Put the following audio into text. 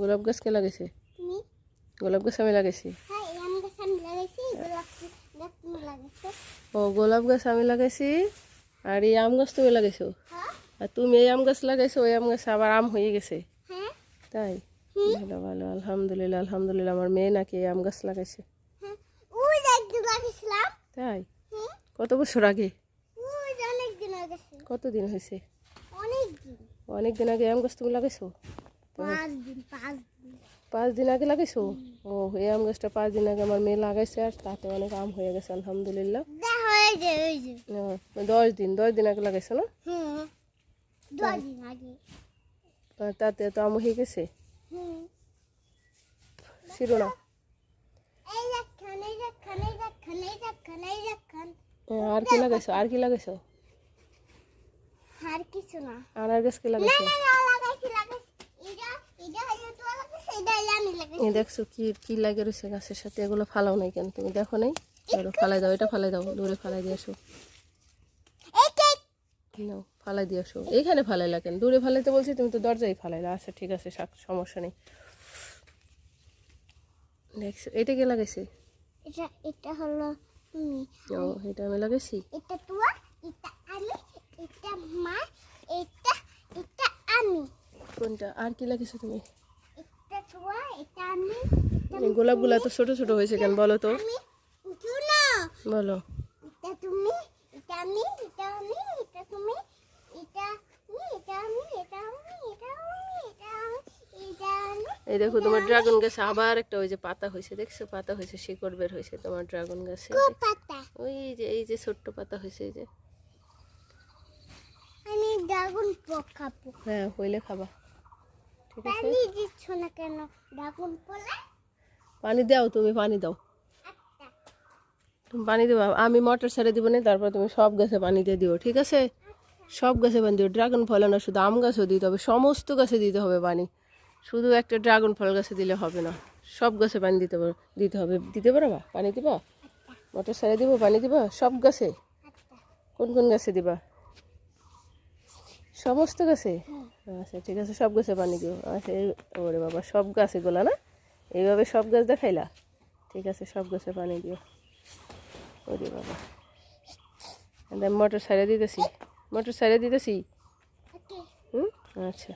গোলাপ গাছ কে লাগাইছে? গোলাপ গাছ আমি লাগাইছি। হ্যাঁ ও গোলাপ গাছ আমি লাগাইছি আর এই আম গাছ তুমি লাগাইছো? হ্যাঁ। আর তুমি এই আম গাছ লাগাইছো ওই আম গাছ আবার আম হয়ে গেছে। হ্যাঁ। তাই? ভালো ভালো আলহামদুলিল্লাহ আলহামদুলিল্লাহ আমার মেয়ে নাকি এই আম গাছ লাগাইছে। তাই? কত বছর আগে? কতদিন হয়েছে? অনেক দিন অনেক দিন আগে আম গাছ তুমি লাগাইছো? পাঁচ দিন আগে লাগাইছো ও এই আম গাছটা পাঁচ দিন আগে আমার মেয়ে লাগাইছে আর তাতে অনেক আম হয়ে গেছে আলহামদুলিল্লাহ। দশ দিন দশ দিন আগে লাগাইছো না? আর তাতে তো আম হয়ে গেছে? আর কি লাগাইছো? আর কি লাগাইছো? আর কিছু না। আনার গাছ কি লাগাইছো। এই দেখছ কি কি লাগে রয়েছে গাছের সাথে এগুলো ফালাও নাই কেন? তুমি দেখো নাই? ধরো ফালাই দাও এটা ফালাই দাও দূরে ফালাই দিয়ে আসো। নাও ফালাই দিয়ে আসো। এইখানে ফালাইলা কেন? দূরে ফালাইতে বলছি তুমি তো দরজায় ফালাইলা। আচ্ছা ঠিক আছে শাক- সমস্যা নেই। দেখছ এটা কে লাগাইছে? এটা এটা হলো তুমি ও এটা আমি লাগাইছি এটা তুয়া এটা আমি এটা মা এটা এটা আমি কোনটা? আর কি লাগাইছো তুমি? গোলাপগুলা তো ছোট ছোট হয়েছে কেন বলো তো? বলো। তুমি এটা আমি এটা আমি এটা তুমি এটা এই দেখো তোমার ড্রাগন গাছে আবার একটা ওই যে পাতা হয়েছে দেখছ? পাতা হয়েছে শিকড় বের হয়েছে তোমার ড্রাগন গাছে। ওই যে এই যে ছোট্ট পাতা হয়েছে এই যে। আমি ড্রাগন পোক হ্যাঁ হইলে খাবা। ঠিক আছে? পানি দিচ্ছ না কেন? পোলা? পানি দাও তুমি পানি দাও। তুমি পানি দেবো আমি মটর ছেড়ে দিব না তারপর তুমি সব গাছে পানি দিয়ে দিও ঠিক আছে? সব গাছে পানি দিও ড্রাগন ফলে না শুধু আম গাছও দিতে হবে সমস্ত গাছে দিতে হবে পানি। শুধু একটা ড্রাগন ফল গাছে দিলে হবে না সব গাছে পানি দিতে পারো দিতে হবে দিতে পারো বা? পানি দিবা? মটর ছেড়ে দিব পানি দিবা? সব গাছে? কোন কোন গাছে দিবা? সমস্ত গাছে? আচ্ছা ঠিক আছে সব গাছে পানি দিও। আচ্ছা ওরে বাবা সব গাছ গোলা না? এইভাবে সব গাছ দেখাইলা? ঠিক আছে সব গাছে পানি দিও। ওরে বাবা। মোটর সাইডে দিতেছি। মোটর সাইডে দিতেছি? হুম? আচ্ছা।